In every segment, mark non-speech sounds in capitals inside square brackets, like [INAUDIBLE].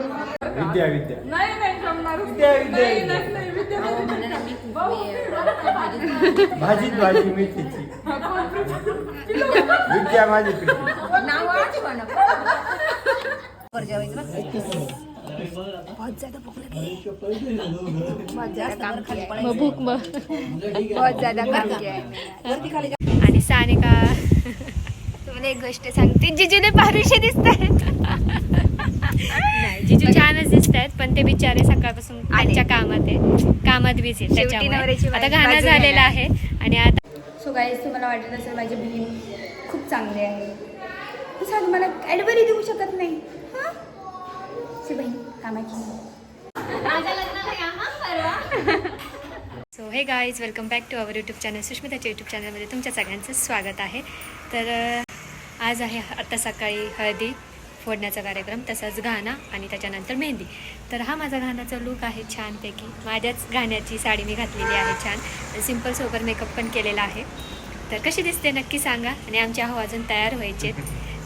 विद्या विद्या. नाही नाही जमणार. विद्या विद्या नाही विद्या. नाही नाही, विद्या नाही, विद्या. नाही. भाजीत भाजी मेथीची. विद्या माझी प्रीती. आणि सानिका. तुम्हाला एक गोष्ट सांगते. जिजूने पारुशे दिसत जिजू छानच दिसत आहेत पण ते बिचारे सकाळपासून त्यांच्या कामात आहे कामात बिझी त्याच्यामुळे. आता गाणं झालेलं आहे. आणि आता सो गाईज तुम्हाला वाटत असेल माझी बहीण खूप चांगली आहे. सांग मला ॲडबरी देऊ शकत नाही. हां? शी बहीण कामाची. So hey guys welcome back to our YouTube channel सुष्मिताच्या YouTube चॅनलमध्ये तुमच्या सगळ्यांचं स्वागत आहे. तर आज आहे आता सकाळी हळदी. फोडण्याचा कार्यक्रम तसंच गाणं आणि त्याच्यानंतर मेहंदी. तर हा माझा गाण्याचा लूक आहे छानपैकी. माझ्याच गाण्याची साडी मी घातलेली आहे छान. सिंपल सोबर मेकअप पण केलेला आहे. तर कशी दिसते नक्की सांगा. आणि आमचे अहो अजून तयार व्हायचे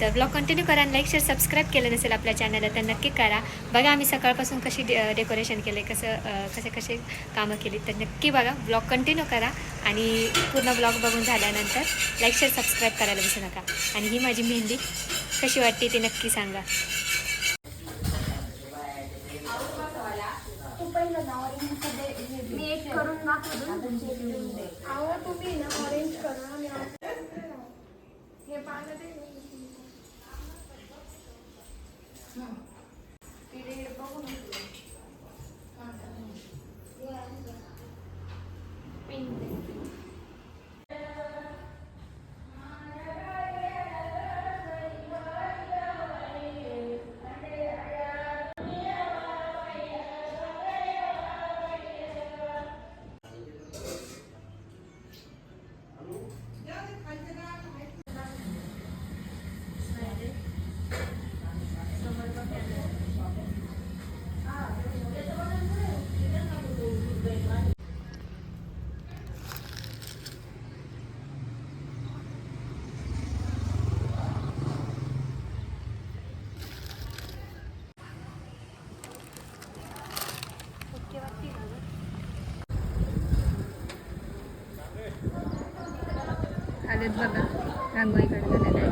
तर ब्लॉग कंटिन्यू करा आणि लाईक शेअर सबस्क्राईब केलं नसेल आपल्या चॅनलला तर नक्की करा. बघा आम्ही सकाळपासून कशी डे डेकोरेशन केले कसं कसे कसे कामं केली. तर नक्की बघा. ब्लॉग कंटिन्यू करा. आणि पूर्ण ब्लॉग बघून झाल्यानंतर लाईक शेअर सबस्क्राईब करायला विसरू नका. आणि ही माझी मेहंदी. कशी वाटते ते नक्की सांगा. मी करून हे पानं बघा रांगोळी काढलेलं आहे.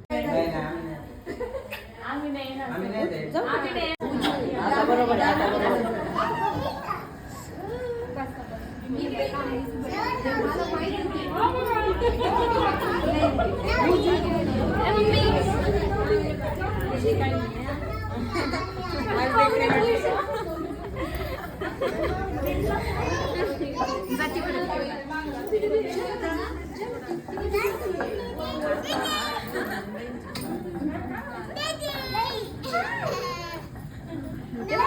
आम्ही नाही ना आम्ही नाही जायचं. आम्ही नाही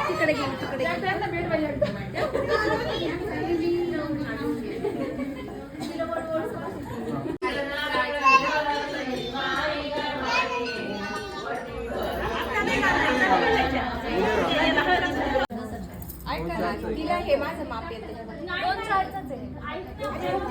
तिकडे गेली तिकडे गेली. ऐका ना तिला हे माझं माप येतं दोन साईडच आहे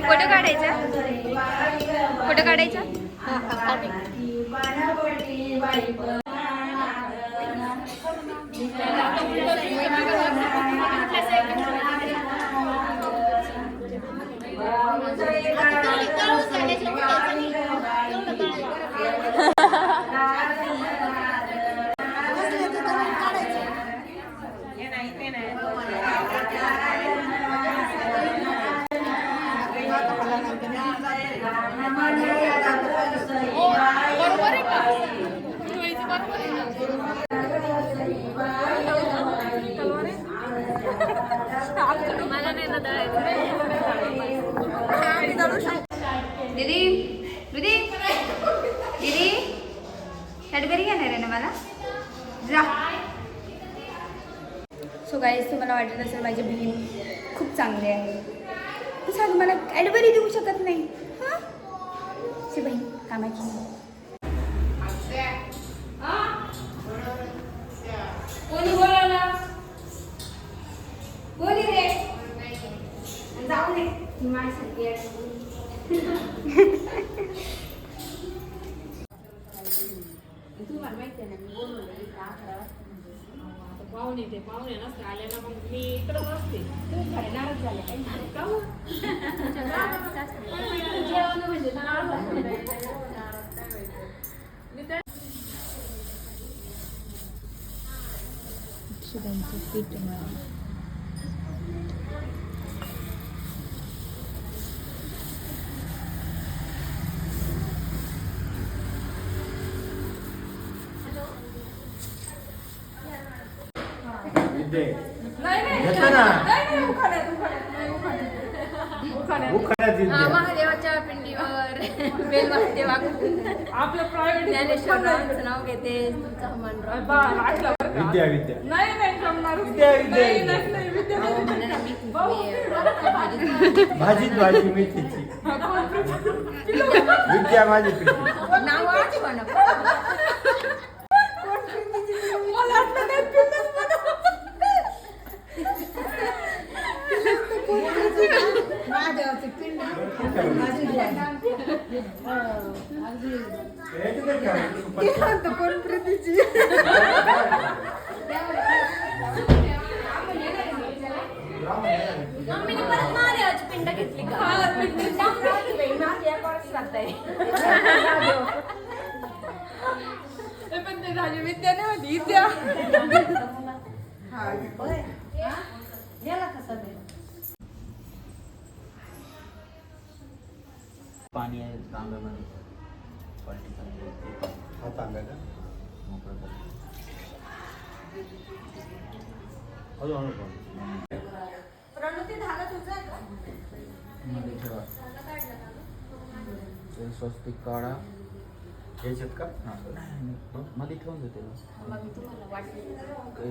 फोटो काढायचा फोटो काढायचा? दीदी दीदी दीदी कॅडबरी घेणार आहे ना मला? जा. सो गाईज तुम्हाला वाटत असेल माझी बहीण खूप चांगली आहे. ती सांग मला कॅडबरी देऊ शकत नाही. हां? बहीण कामाची. कोणी बोलावला बोली रे जाऊ ही माझ्यासाठी आहे. पाहुणे ते पाहुणे नसते आले ना मग मी इकडं असते का हो? [LAUGHS] जेवण म्हणजे नाराज झाले. मी तर ना. उखाण्यात विद्या. महादेवाच्या पिंडीवर. [LAUGHS] बेल वागून आपलं प्रायव्हेट ज्ञानेश्वर नाव घेते. तुमचा हनुमान राव. विद्या. विद्या नाही नाही जमणार विद्या विद्या नाही विद्या. नाही नाही विद्या अहो, म्हणाला मी मी भाजीत भाजी मेथीची विद्या माझी प्रीती नाव आठवा ना मला वाटलं नाही पिंडच कोण प्रीतीची मम्मीने परत महादेवाची पिंड घेतली पण ते झाली विद्या नाही होती विद्या पाणी आहे तांब्यामध्ये क्वालिटी पाणी हा तांब्या का? मोकळं कर. हळू हळू कर. मध्ये ठेवा. ते स्वस्तिक काढा. घ्यायच्यात का? हा. मध्ये ठेवून देते ना.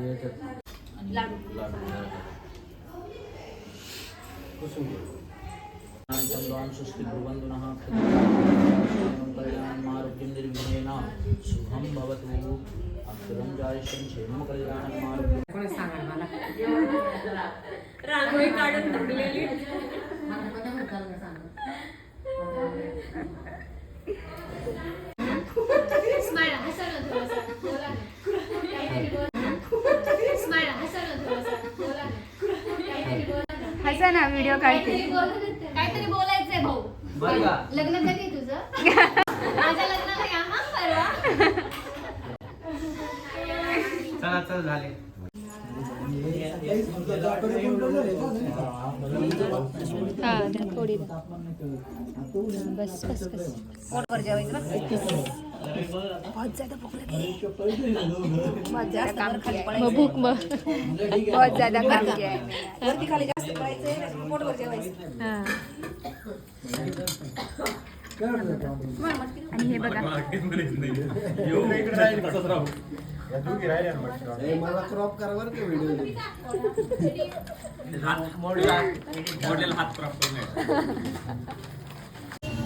याच्यात. लाडू. लाडू. कुसून भगवंतुनः कल्याणमारुतिं निर्विघ्नेन शुभं भवतु अक्षरं क्षेमं कल्याणमारुतिं हसा ना व्हिडिओ काढते. बरं का? लग्न कधी तुझं? [LAUGHS] माझ्या लग्नाला या हा परवा. चला चल झाले. हा द्या, थोडी द्या. बस बस बस. पोटवर जेवायचं बघ. बहुत ज्यादा भूक लगी बहुत ज्यादा काम किया है मग भूक मग. बहुत ज्यादा काम किया है मैंने. वरती खाली जास्त त्याच्यामुळे पोटवर जेवायचं. हा. आणि हे बघा. मला क्रॉप करा बरं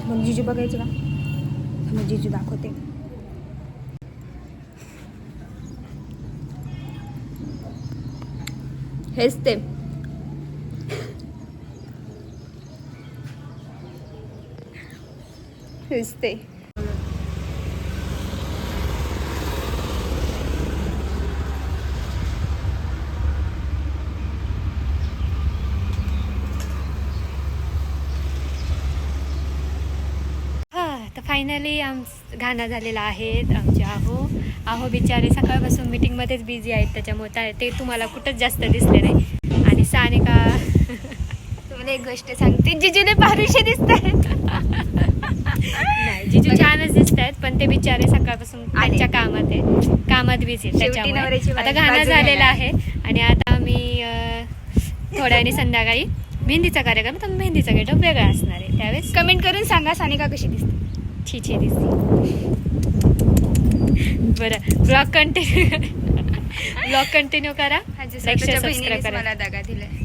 मग जिजू बघायचं का? मग जिजू दाखवते. हेच ते. हेच ते हा तर फायनली आम घाणा झालेला आहे आमचे आहो. आहो बिचारे सकाळपासून मीटिंगमध्येच बिझी आहेत त्याच्यामुळे त्या- ते तुम्हाला कुठंच जास्त दिसले नाही. आणि सानिका तुम्हाला एक गोष्ट सांगते जिजूने पारुशे दिसत जिजू छानच दिसत आहेत पण ते बिचारे सकाळपासून त्यांच्या कामात आहे कामात बिझी त्याच्यामुळे. आता घाणा. झालेला आहे. आणि आता मी अं, थोड्या वेळाने संध्याकाळी मेहंदीचा कार्यक्रम तर मेहंदीचा गेटअप वेगळा असणार आहे. त्यावेळेस कमेंट करून सांगा सानिका कशी दिसते. छी छी दिसते. बरं ब्लॉग कंटिन्यू [LAUGHS] ब्लॉग कंटिन्यू करा. बहिणीनेच करा. मला दगा दिलाय.